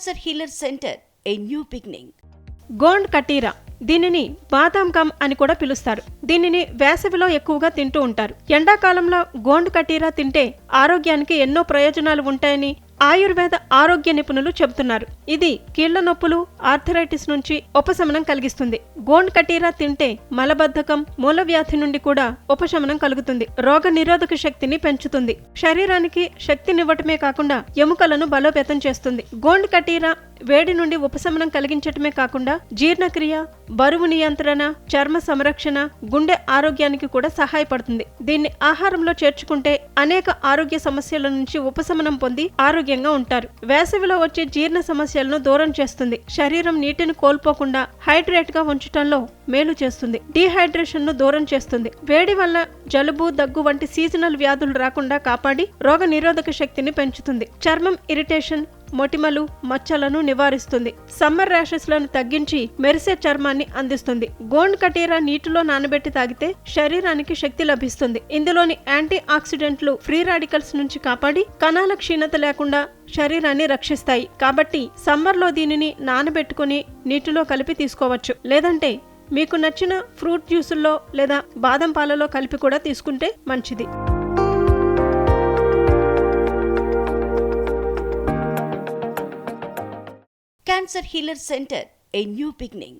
Cancer healer centre a new beginning. Gond katira దీనిని బాదాం gum అని కూడా పిలుస్తారు దీనిని వేసవిలో ఎక్కువగా తింటూ ఉంటారు ఎండాకాలంలో గోండ్ కటీరా తింటే ఆరోగ్యానికి ఎన్నో ప్రయోజనాలు ఉంటాయని ఆయుర్వేద ఆరోగ్య నిపుణులు చెబుతున్నారు. ఇది కీళ్ళ నొప్పులు ఆర్థరైటిస్ నుంచి ఉపశమనం కలిగిస్తుంది. గోండ్ కటీరా తింటే మలబద్ధకం మూలవ్యాధి నుండి కూడా ఉపశమనం కలుగుతుంది. రోగ నిరోధక శక్తిని పెంచుతుంది. శరీరానికి శక్తినివ్వటమే కాకుండా ఎముకలను బలోపేతం చేస్తుంది. గోండ్ కటీరా వేడి నుండి ఉపశమనం కలిగించటమే కాకుండా జీర్ణక్రియ బరువు నియంత్రణ చర్మ సంరక్షణ గుండె ఆరోగ్యానికి కూడా సహాయపడుతుంది. దీన్ని ఆహారంలో చేర్చుకుంటే అనేక ఆరోగ్య సమస్యల నుంచి ఉపశమనం పొంది ఆరోగ్యంగా ఉంటారు. వేసవిలో వచ్చే జీర్ణ సమస్యలను దూరం చేస్తుంది. శరీరం నీటిని కోల్పోకుండా హైడ్రేట్గా ఉంచటంలో మేలు చేస్తుంది. డీహైడ్రేషన్ను దూరం చేస్తుంది. వేడి వల్ల జలుబు దగ్గు వంటి సీజనల్ వ్యాధులు రాకుండా కాపాడి రోగ నిరోధక శక్తిని పెంచుతుంది. చర్మం ఇరిటేషన్ మొటిమలు మచ్చలను నివారిస్తుంది. సమ్మర్ ర్యాషెస్లను తగ్గించి మెరిసే చర్మాన్ని అందిస్తుంది. గోండ్ కటీరా నీటిలో నానబెట్టి తాగితే శరీరానికి శక్తి లభిస్తుంది. ఇందులోని యాంటీ ఆక్సిడెంట్లు ఫ్రీ రాడికల్స్ నుంచి కాపాడి కణాల క్షీణత లేకుండా శరీరాన్ని రక్షిస్తాయి. కాబట్టి సమ్మర్లో దీనిని నానబెట్టుకుని నీటిలో కలిపి తీసుకోవచ్చు. లేదంటే మీకు నచ్చిన ఫ్రూట్ జ్యూసుల్లో లేదా బాదం పాలలో కలిపి కూడా తీసుకుంటే మంచిది. Cancer Healer Center, a new beginning.